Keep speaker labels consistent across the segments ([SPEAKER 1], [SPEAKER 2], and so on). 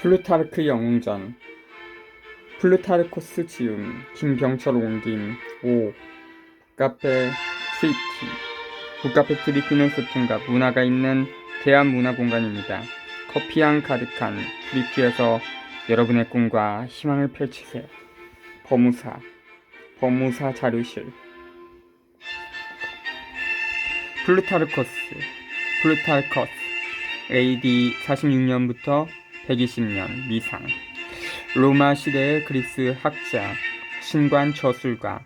[SPEAKER 1] 플루타르크 영웅전. 플루타르코스 지음 김병철 옮김 5 북카페 트리티. 북카페 트리티는 소통과 문화가 있는 대한 문화 공간입니다. 커피향 가득한 트리티에서 여러분의 꿈과 희망을 펼치세요. 법무사. 법무사 자료실. 플루타르코스. 플루타르코스. AD 46년부터 120년 미상 로마 시대의 그리스 학자 신관 저술가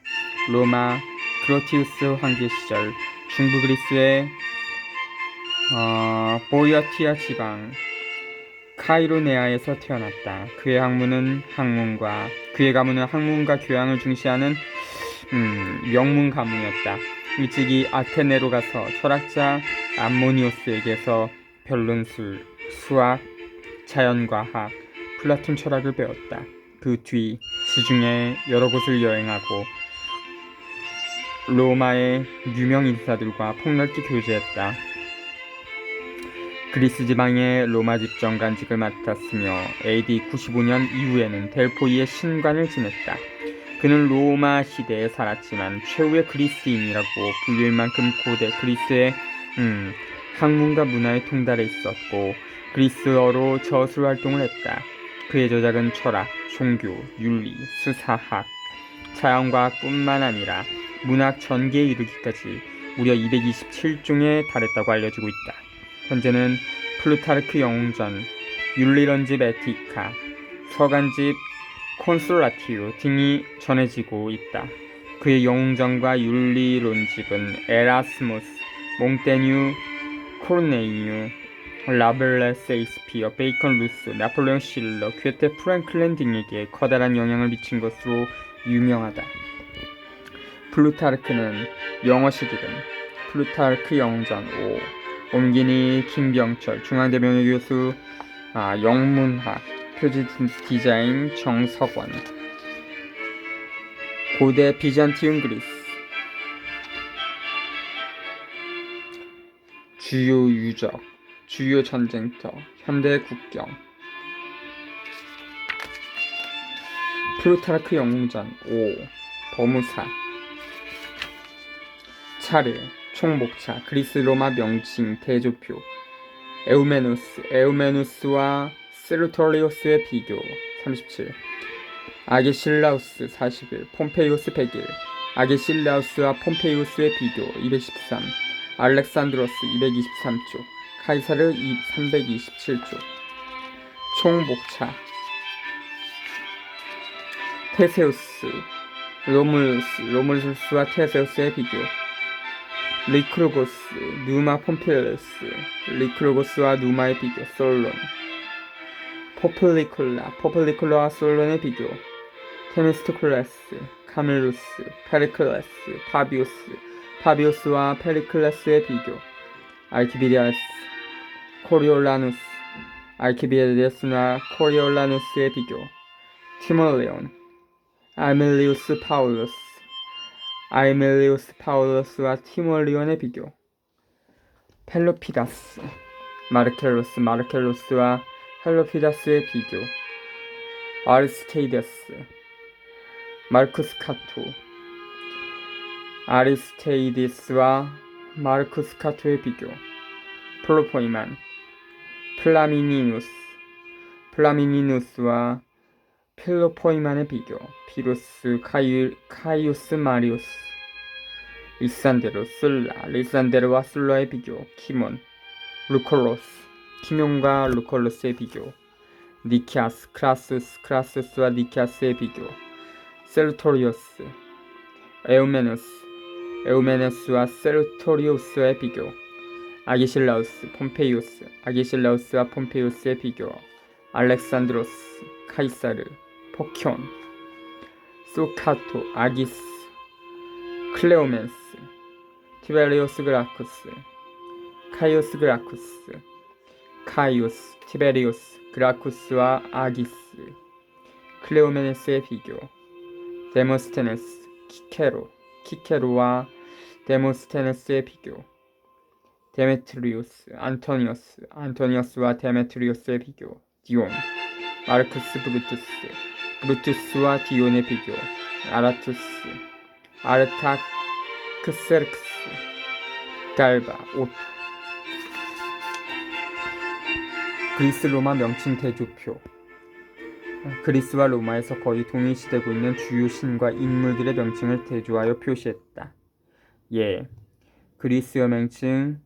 [SPEAKER 1] 로마 그로티우스 황제 시절 중부 그리스의 어, 보이어티아 지방 카이로네아에서 태어났다. 그의 학문은 학문과 그의 가문은 학문과 교양을 중시하는 음, 명문 가문이었다. 일찍이 아테네로 가서 철학자 암모니오스에게서 변론술, 수학, 자연과학, 플라톤 철학을 배웠다. 그 뒤 시중에 여러 곳을 여행하고 로마의 유명 인사들과 폭넓게 교제했다. 그리스 지방의 로마 집정 간직을 맡았으며 AD 95년 이후에는 델포이의 신관을 지냈다. 그는 로마 시대에 살았지만 최후의 그리스인이라고 불릴 만큼 고대 그리스의 음, 학문과 문화에 통달해 있었고 그리스어로 저술 활동을 했다. 그의 저작은 철학, 종교, 윤리, 수사학, 자연과학뿐만 아니라 문학 전개에 이르기까지 무려 227종에 달했다고 알려지고 있다. 현재는 플루타르크 영웅전, 율리런집 에티카, 서간집 콘솔라티우 등이 전해지고 있다. 그의 영웅전과 율리론집은 에라스무스, 몽테뉴, 코르네이뉴, 라벨레 세이스피어, 베이컨 루스, 나폴레옹 실러, 괴테 프랭클린 등에게 커다란 영향을 미친 것으로 유명하다. 플루타르크는 영어 시기름, 플루타르크 영웅전 5, 옮기니 김병철, 중앙대 명예교수, 아, 영문학, 표지 디자인 정석원, 고대 비잔티움 그리스, 주요 유적, 주요 전쟁터, 현대 국경, 플루타르크 영웅전 5, 버무사, 차례, 총목차, 그리스 로마 명칭 대조표, 에우메누스, 에우메누스와 세르토리오스의 비교 37, 아게실라우스 41, 폼페이오스 101, 아게실라우스와 폼페이오스의 비교 213, 알렉산드로스 223쪽, 카이사르 327쪽, 총목차, 테세우스, 로물루스, 로물루스와 테세우스의 비교, 리크로고스, 누마 폼필레스, 리크로고스와 누마의 비교, 솔론, 포플리콜라, 포플리콜라와 솔론의 비교, 테미스토클레스, 카밀루스, 페리클레스, 파비우스, 파비우스와 페리클레스의 비교, 알키비디아스, 코리올라누스, 알키비디아스나 코리올라누스의 비교, 티모레온, 아밀리우스 파울루스, 아이멜리우스 파울러스와 티몰리온의 비교. 펠로피다스 마르켈로스 마르켈로스와 헬로피다스의 비교. 아리스테이데스 마르쿠스 카토. 아리스테이디스와 마르쿠스 카토의 비교. 플로포이만. 플라미니누스. 플라미니누스와 필로포이만의 비교. 비루스 카이, 카이우스 마리우스. 리산데로 슬라 리산데르와 슬라의 비교. 키몬. 루콜로스. 키몬과 루콜로스의 비교. 니키아스 크라스스 크라스스와 니키아스의 비교. 셀토리오스. 에우메누스 에우메누스와 셀토리오스의 비교 아기실라우스 폼페이우스 아기실라우스와 폼페이우스의 비교 알렉산드로스 카이사르 포키온 소카토 아기스 클레오멘스 티베리오스 그라쿠스 카이오스 그라쿠스 카이오스 티베리오스 그라쿠스와 아기스 클레오메네스의 비교 데모스테네스 키케로 키케로와 데모스테네스의 비교 데메트리우스 안토니오스 안토니오스와 데메트리우스의 비교 디온 마르크스 브루투스, 브루투스와 디온의 비교, 아라투스, 아르타크세르크스, 갈바, 오토. 그리스 로마 명칭 대조표 그리스와 로마에서 거의 동일시되고 있는 주요 신과 인물들의 명칭을 대조하여 표시했다. 예. 그리스어 명칭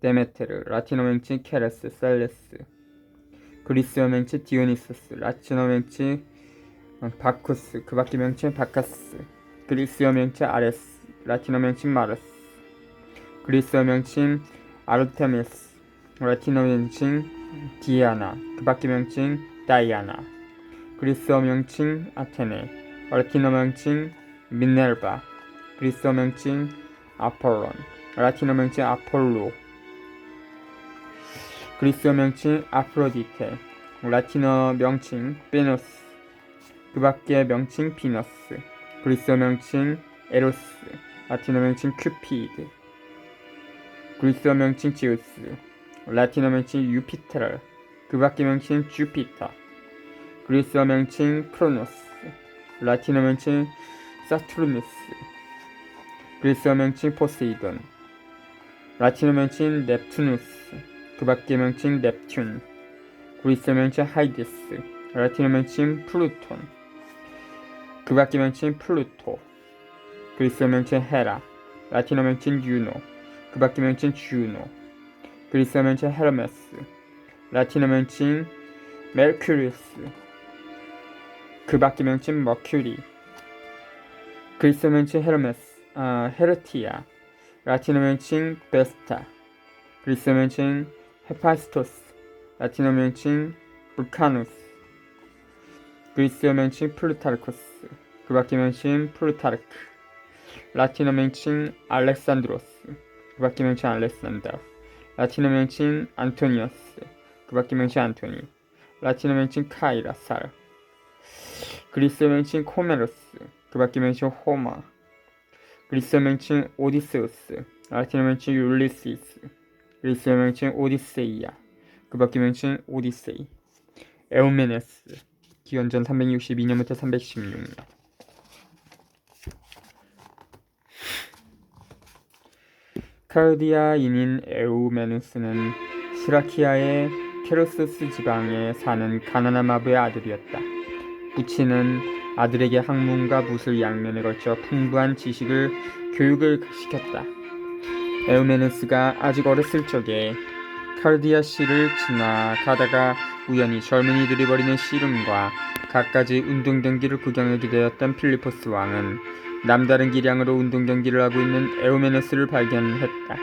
[SPEAKER 1] 데메테르, 라틴어 명칭 케레스, 셀레스. 그리스어 명칭 디오니소스, 라틴어 명칭 어, 바쿠스, 그 밖의 명칭 바카스. 그리스어 명칭 아레스, 라틴어 명칭 마르스. 그리스어 명칭 아르테미스, 라틴어 명칭 디아나, 그 밖의 명칭 다이아나. 그리스어 명칭 아테네, 라틴어 명칭 미네르바, 그리스어 명칭 아폴론, 라틴어 명칭 아폴로, 그리스어 명칭 아프로디테, 라틴어 명칭 베너스, 그 밖의 명칭 비너스, 그리스어 명칭 에로스, 라틴어 명칭 큐피드, 그리스어 명칭 지우스, 라틴어 명칭 유피테르, 그 밖의 명칭 주피터, 그리스어 명칭 크로노스, 라틴어 명칭 사투르누스, 그리스어 명칭 포세이돈, 라틴어 명칭 넵투누스, 그 밖의 명칭 넵튠, 그리스어 명칭 하이디스, 라틴어 명칭 플루톤, 그 밖의 명칭 플루토, 그리스어 명칭 헤라, 라틴어 명칭 유노, 그 밖의 명칭 주노, 그리스어 명칭 헤르메스, 라틴어 명칭 메르큐리우스, 그 밖의 명칭 머큐리, 그리스어 명칭 헤르메스, 아, 헤르티아, 라틴어 명칭 베스타, 그리스어 명칭 헤파스토스, 라틴어 명칭 불카누스, 그리스어 명칭 플루타르코스, 그 밖의 명칭 플루타르크, 라틴어 명칭 알렉산드로스, 그 밖의 명칭 알렉산더, 라틴어 명칭 안토니오스, 그 밖의 명칭 안토니, 라틴어 명칭 카이라 살, 그리스어 명칭 코메로스, 그 밖의 명칭 호마, 그리스어 명칭 오디세우스, 라틴어 명칭 율리시스, 그리스어 명칭 오디세이아, 그 밖의 명칭 오디세이, 에오메네스, 기원전 362년부터 316년. 카르디아인인 에우메누스는 시라키아의 케로스스 지방에 사는 가난한 마부의 아들이었다. 부친은 아들에게 학문과 무술 양면에 걸쳐 풍부한 지식을 교육을 시켰다. 에우메누스가 아직 어렸을 적에 카르디아 시를 지나가다가 우연히 젊은이들이 벌이는 씨름과 갖가지 운동 경기를 구경하게 되었던 필리포스 왕은 남다른 기량으로 운동 경기를 하고 있는 에오메네스를 발견했다.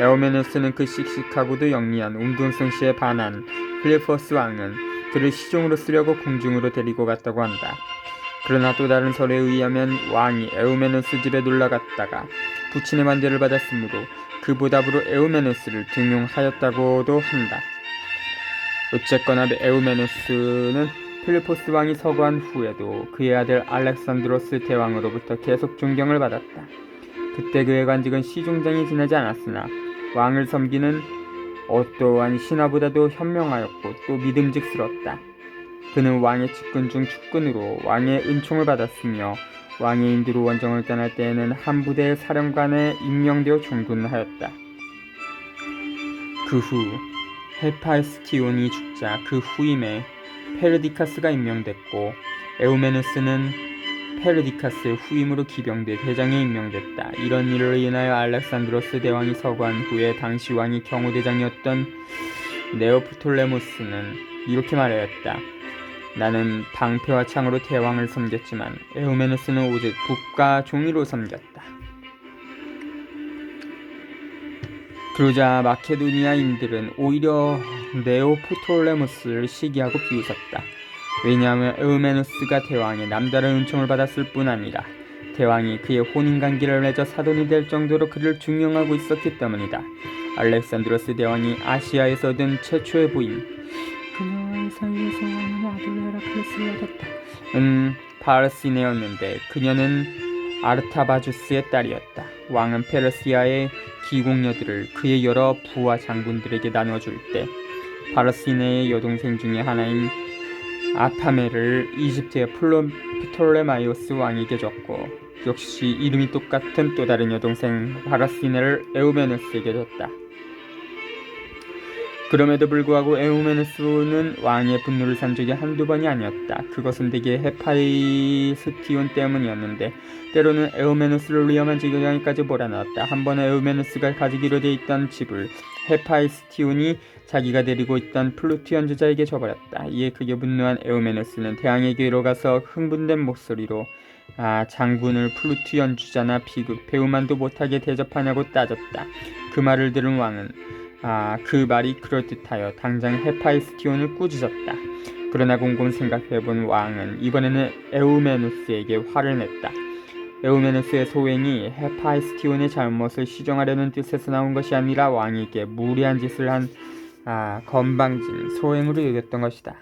[SPEAKER 1] 에오메네스는 그 씩씩하고도 영리한 운동 솜씨에 반한 필리포스 왕은 그를 시종으로 쓰려고 궁중으로 데리고 갔다고 한다. 그러나 또 다른 설에 의하면 왕이 에오메네스 집에 놀러 갔다가 부친의 반대를 받았으므로 그 보답으로 에오메네스를 등용하였다고도 한다. 어쨌거나 에우메누스는 필리포스 왕이 서거한 후에도 그의 아들 알렉산드로스 대왕으로부터 계속 존경을 받았다. 그때 그의 관직은 시종장이 지나지 않았으나 왕을 섬기는 어떠한 신하보다도 현명하였고 또 믿음직스럽다. 그는 왕의 측근 중 측근으로 왕의 은총을 받았으며 왕의 인도로 원정을 떠날 때에는 한 부대의 사령관에 임명되어 종군하였다. 그후 헤파이스티온이 죽자 그 후임에 페르디카스가 임명됐고 에우메누스는 페르디카스의 후임으로 기병대 대장에 임명됐다. 이런 일을 인하여 알렉산드로스 대왕이 서거한 후에 당시 왕이 경호대장이었던 네오프톨레모스는 이렇게 말하였다. 나는 방패와 창으로 대왕을 섬겼지만 에우메누스는 오직 북과 종이로 섬겼다. 그러자 마케도니아인들은 오히려 네오프톨레모스를 시기하고 비웃었다. 왜냐하면 에우메누스가 대왕의 남다른 은총을 받았을 뿐 아니라 대왕이 그의 혼인관계를 맺어 사돈이 될 정도로 그를 중용하고 있었기 때문이다. 알렉산드로스 대왕이 아시아에서 얻은 최초의 부인 그녀의 사이에서 왕은 아들 헤라클레스를 얻었다. 은 바르시네였는데 그녀는 아르타바주스의 딸이었다. 왕은 페르시아의 기공녀들을 그의 여러 부하 장군들에게 나눠줄 때 바르시네의 여동생 중에 하나인 아타메를 이집트의 플로, 피톨레마이오스 왕에게 줬고 역시 이름이 똑같은 또 다른 여동생 바라시네를 에우메누스에게 줬다. 그럼에도 불구하고 에우메누스는 왕의 분노를 산 적이 한두 번이 아니었다. 그것은 대개 헤파이스티온 때문이었는데 때로는 에우메누스를 위험한 지경까지 몰아넣었다. 한 번은 에우메누스가 가지기로 돼 있던 집을 헤파이스티온이 자기가 데리고 있던 플루트 연주자에게 줘버렸다. 이에 크게 분노한 에우메누스는 대왕에게로 가서 흥분된 목소리로 아 장군을 플루트 연주자나 비극 배우만도 못하게 대접하냐고 따졌다. 그 말을 들은 왕은 아, 그 말이 그럴듯하여 당장 헤파이스티온을 꾸짖었다. 그러나 곰곰 생각해본 왕은 이번에는 에우메누스에게 화를 냈다. 에우메누스의 소행이 헤파이스티온의 잘못을 시정하려는 뜻에서 나온 것이 아니라 왕에게 무리한 짓을 한 아, 건방진 소행으로 여겼던 것이다.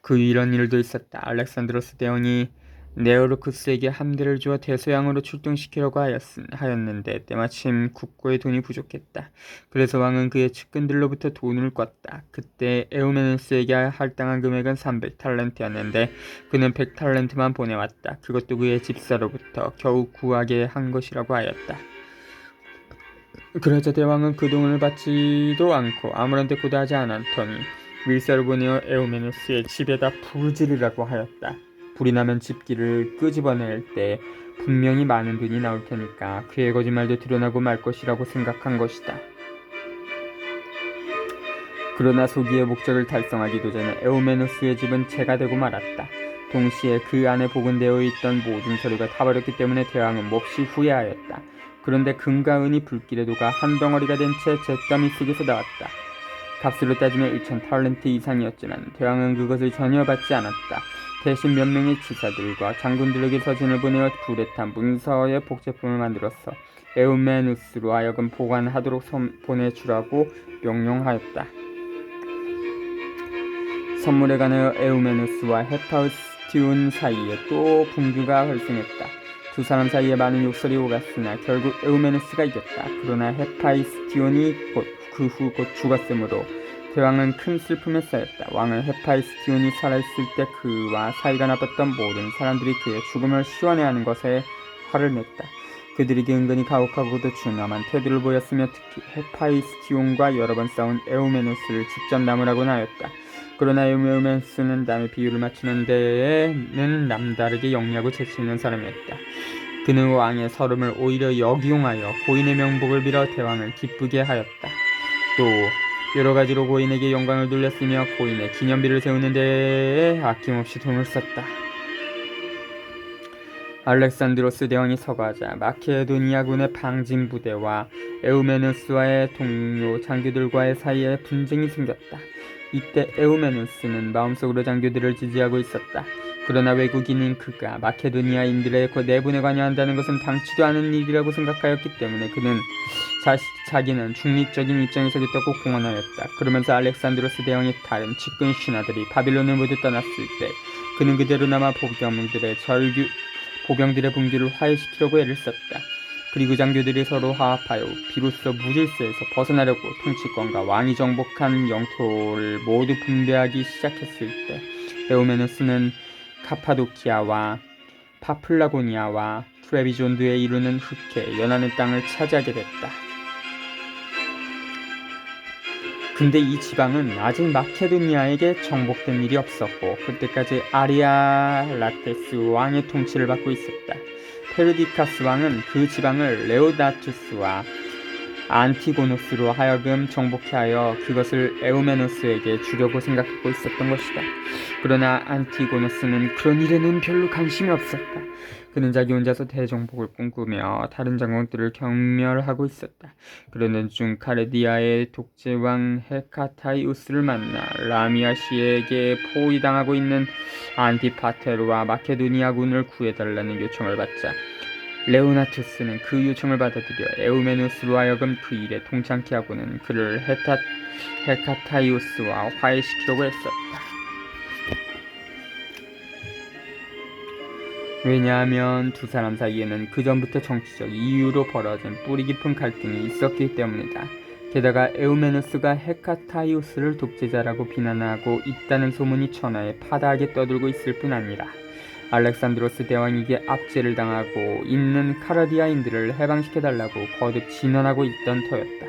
[SPEAKER 1] 그 이런 일도 있었다. 알렉산드로스 대왕이 네오르쿠스에게 함대를 주어 대서양으로 출동시키려고 하였, 하였는데 때마침 국고에 돈이 부족했다. 그래서 왕은 그의 측근들로부터 돈을 꿨다. 그때 에우메누스에게 할당한 금액은 300탈렌트였는데 그는 100탈렌트만 보내왔다. 그것도 그의 집사로부터 겨우 구하게 한 것이라고 하였다. 그러자 대왕은 그 돈을 받지도 않고 아무런 대꾸도 하지 않았더니 밀사를 보내어 에우메누스의 집에다 부르지르라고 하였다. 불이 나면 집기를 끄집어낼 때 분명히 많은 돈이 나올 테니까 그의 거짓말도 드러나고 말 것이라고 생각한 것이다. 그러나 소기의 목적을 달성하기도 전에 에오메누스의 집은 재가 되고 말았다. 동시에 그 안에 복원되어 있던 모든 서류가 타버렸기 때문에 대왕은 몹시 후회하였다. 그런데 금과 은이 불길에 녹아 한 덩어리가 된 채 잿더미 속에서 나왔다. 값으로 따지면 1천 탈렌트 이상이었지만 대왕은 그것을 전혀 받지 않았다. 대신 몇 명의 지사들과 장군들에게 서신을 보내어 불에 탄 문서의 복제품을 만들었어 에우메누스로 하여금 보관하도록 보내주라고 명령하였다. 선물에 관하여 에우메누스와 헤파우스티온 사이에 또 분규가 발생했다. 두 사람 사이에 많은 욕설이 오갔으나 결국 에우메누스가 이겼다. 그러나 헤파이스티온이 그후곧 죽었으므로 대왕은 큰 슬픔에 쌓였다. 왕은 헤파이스티온이 살아있을 때 그와 사이가 나빴던 모든 사람들이 그의 죽음을 시원해하는 것에 화를 냈다. 그들에게 은근히 가혹하고도 준엄한 태도를 보였으며 특히 헤파이스티온과 여러 번 싸운 에우메누스를 직접 나무라고 하였다. 그러나 에우메누스는 남의 비유를 맞추는 데에는 남다르게 영리하고 재치 있는 사람이었다. 그는 왕의 서름을 오히려 역이용하여 고인의 명복을 빌어 대왕을 기쁘게 하였다. 또 여러 가지로 고인에게 영광을 돌렸으며 고인의 기념비를 세우는 데에 아낌없이 돈을 썼다. 알렉산드로스 대왕이 서거하자 마케도니아 군의 방진 부대와 에우메누스와의 동료 장교들과의 사이에 분쟁이 생겼다. 이때 에우메누스는 마음속으로 장교들을 지지하고 있었다. 그러나 외국인인 그가 마케도니아인들의 내분에 관여한다는 것은 당치도 않은 일이라고 생각하였기 때문에 그는 자, 자기는 중립적인 입장에 서겠다 고 공언하였다. 그러면서 알렉산드로스 대왕의 다른 측근 신하들이 바빌론을 모두 떠났을 때 그는 그대로 남아 보병들의 절규 보병들의 분규를 화해시키려고 애를 썼다. 그리고 장교들이 서로 화합하여 비로소 무질서에서 벗어나려고 통치권과 왕이 정복한 영토를 모두 분배하기 시작했을 때 에오메누스는 카파도키아와 파플라고니아와 트레비존드에 이르는 흑해 연하는 땅을 차지하게 됐다. 근데 이 지방은 아직 마케도니아에게 정복된 일이 없었고 그때까지 아리아 라테스 왕의 통치를 받고 있었다. 페르디카스 왕은 그 지방을 레오다투스와 안티고노스로 하여금 정복해 하여 그것을 에우메노스에게 주려고 생각하고 있었던 것이다. 그러나 안티고노스는 그런 일에는 별로 관심이 없었다. 그는 자기 혼자서 대정복을 꿈꾸며 다른 장군들을 경멸하고 있었다. 그러는 중 카레디아의 독재왕 헤카타이우스를 만나 라미아시에게 포위당하고 있는 안티파테르와 마케도니아군을 구해달라는 요청을 받자 레오나투스는 그 요청을 받아들여 에우메누스로 하여금 그 일에 동참케 하고는 그를 헤타, 헤카타이우스와 화해시키려고 했었다. 왜냐하면 두 사람 사이에는 그 전부터 정치적 이유로 벌어진 뿌리 깊은 갈등이 있었기 때문이다. 게다가 에우메누스가 헤카타이오스를 독재자라고 비난하고 있다는 소문이 천하에 파다하게 떠들고 있을 뿐 아니라 알렉산드로스 대왕에게 압제를 당하고 있는 카라디아인들을 해방시켜달라고 거듭 진언하고 있던 터였다.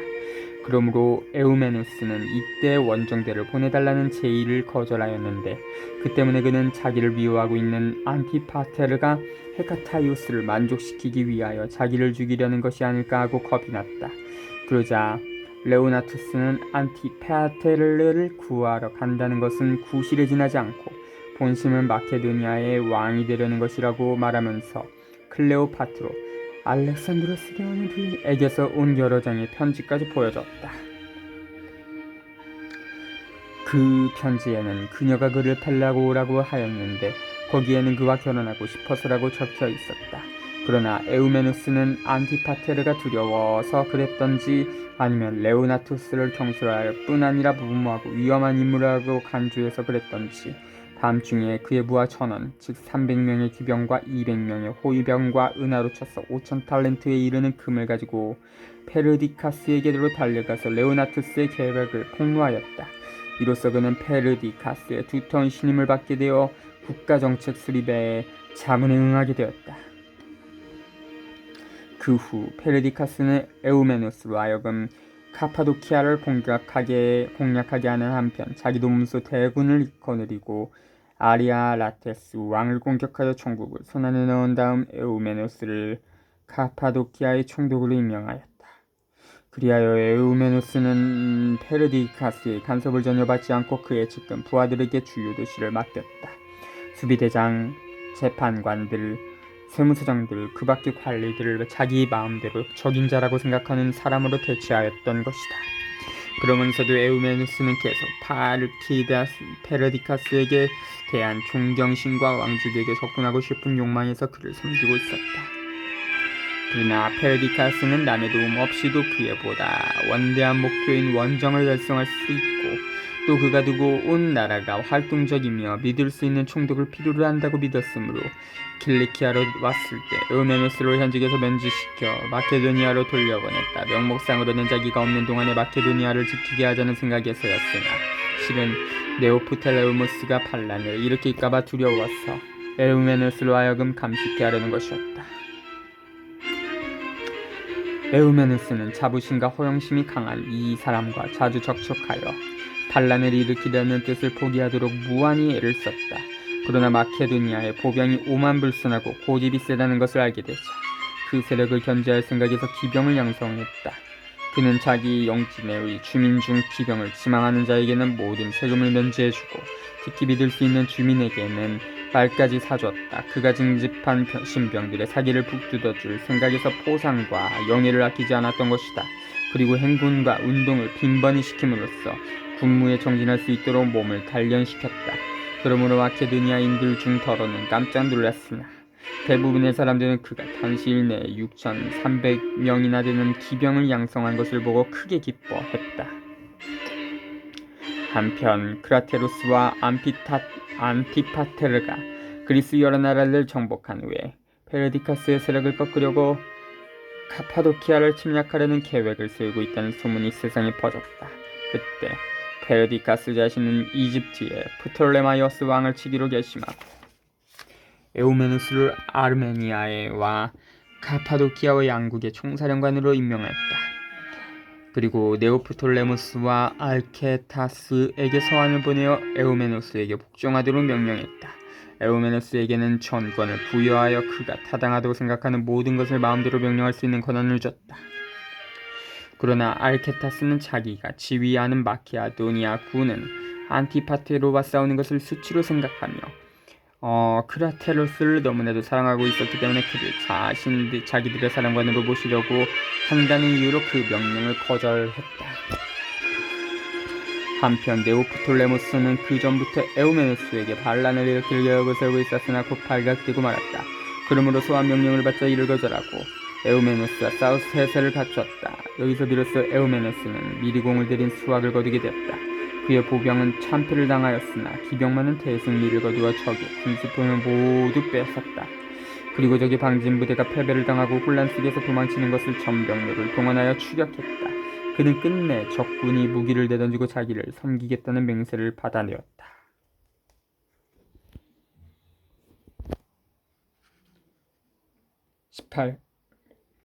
[SPEAKER 1] 그러므로 에우메누스는 이때 원정대를 보내달라는 제의를 거절하였는데 그 때문에 그는 자기를 미워하고 있는 안티파테르가 헤카타이오스를 만족시키기 위하여 자기를 죽이려는 것이 아닐까 하고 겁이 났다. 그러자 레오나투스는 안티파테르를 구하러 간다는 것은 구실에 지나지 않고 본심은 마케도니아의 왕이 되려는 것이라고 말하면서 클레오파트로 알렉산드로스 대왕에게서 온 여러 장의 편지까지 보여줬다. 그 편지에는 그녀가 그를 펠라고 오라고 하였는데 거기에는 그와 결혼하고 싶어서라고 적혀 있었다. 그러나 에우메누스는 안티파테르가 두려워서 그랬던지 아니면 레오나투스를 경솔할 뿐 아니라 무모하고 위험한 인물이라고 간주해서 그랬던지 밤중에 그의 부하 천원, 즉 300명의 기병과 200명의 호위병과 은하로 쳐서 5천 탈렌트에 이르는 금을 가지고 페르디카스에게로 달려가서 레오나투스의 계획을 폭로하였다. 이로써 그는 페르디카스의 두터운 신임을 받게 되어 국가정책 수립에 자문에 응하게 되었다. 그 후 페르디카스는 에우메누스로 하여금 카파도키아를 공격하게 공략하게 하는 한편 자기도 몸소 대군을 거느리고 아리아 라테스 왕을 공격하여 총국을 손안에 넣은 다음 에우메누스를 카파도키아의 총독으로 임명하였다. 그리하여 에우메누스는 페르디카스의 간섭을 전혀 받지 않고 그의 측근 부하들에게 주요 도시를 맡겼다. 수비대장, 재판관들, 세무서장들, 그 밖의 관리들을 자기 마음대로 적임자라고 생각하는 사람으로 대체하였던 것이다. 그러면서도 에우메누스는 계속 파르키다스 페르디카스에게 대한 존경심과 왕족에게 접근하고 싶은 욕망에서 그를 섬기고 있었다. 그러나 페르디카스는 남의 도움 없이도 그에 보다 원대한 목표인 원정을 달성할 수 있고 또 그가 두고 온 나라가 활동적이며 믿을 수 있는 총독을 필요로 한다고 믿었으므로 킬리키아로 왔을 때 에우메누스를 현직에서 면제시켜 마케도니아로 돌려보냈다. 명목상으로는 자기가 없는 동안에 마케도니아를 지키게 하자는 생각에서였으나 실은 네오프텔레우무스가 반란을 일으킬까봐 두려워서 에우메누스로 하여금 감식케 하려는 것이었다. 에우메누스는 자부심과 허영심이 강한 이 사람과 자주 접촉하여 반란을 일으키려는 뜻을 포기하도록 무한히 애를 썼다. 그러나 마케도니아의 보병이 오만불순하고 고집이 세다는 것을 알게 되자 그 세력을 견제할 생각에서 기병을 양성했다. 그는 자기 영지 내의 주민 중 기병을 지망하는 자에게는 모든 세금을 면제해주고 특히 믿을 수 있는 주민에게는 말까지 사줬다. 그가 징집한 신병들의 사기를 북돋아줄 생각에서 포상과 영예를 아끼지 않았던 것이다. 그리고 행군과 운동을 빈번히 시킴으로써 군무에 정진할 수 있도록 몸을 단련시켰다. 그러므로 마케도니아인들 중 더러는 깜짝 놀랐으나 대부분의 사람들은 그가 단시일 내에 6,300명이나 되는 기병을 양성한 것을 보고 크게 기뻐했다. 한편 크라테로스와 안피타, 안티파테르가 그리스 여러 나라를 정복한 후에 페르디카스의 세력을 꺾으려고 카파도키아를 침략하려는 계획을 세우고 있다는 소문이 세상에 퍼졌다. 그때 페르디카스 자신은 이집트의 프톨레마이오스 왕을 치기로 결심하고 에우메누스를 아르메니아에와 카파도키아와 양국의 총사령관으로 임명했다. 그리고 네오프톨레무스와 알케타스에게 서한을 보내어 에우메누스에게 복종하도록 명령했다. 에우메누스에게는 전권을 부여하여 그가 타당하다고 생각하는 모든 것을 마음대로 명령할 수 있는 권한을 줬다. 그러나 알케타스는 자기가 지휘하는 마키아도니아 군은 안티파테로와 싸우는 것을 수치로 생각하며 어, 크라테로스를 너무나도 사랑하고 있었기 때문에 그를 자신 자기들의 사령관으로 모시려고 한다는 이유로 그 명령을 거절했다. 한편 네오프톨레모스는 그 전부터 에우메누스에게 반란을 일으킬 계획을 세우고 있었으나 곧 발각되고 말았다. 그러므로 소환 명령을 받자 이를 거절하고 에우메누스와 사우스 해세를 갖췄다. 여기서 비로소 에우메누스는 미리 공을 들인 수확을 거두게 되었다. 그의 보병은 참패를 당하였으나 기병만은 대승리를 거두어 적의 군수품을 모두 뺏었다. 그리고 적의 방진 부대가 패배를 당하고 혼란 속에서 도망치는 것을 전병력을 동원하여 추격했다. 그는 끝내 적군이 무기를 내던지고 자기를 섬기겠다는 맹세를 받아내었다. 18.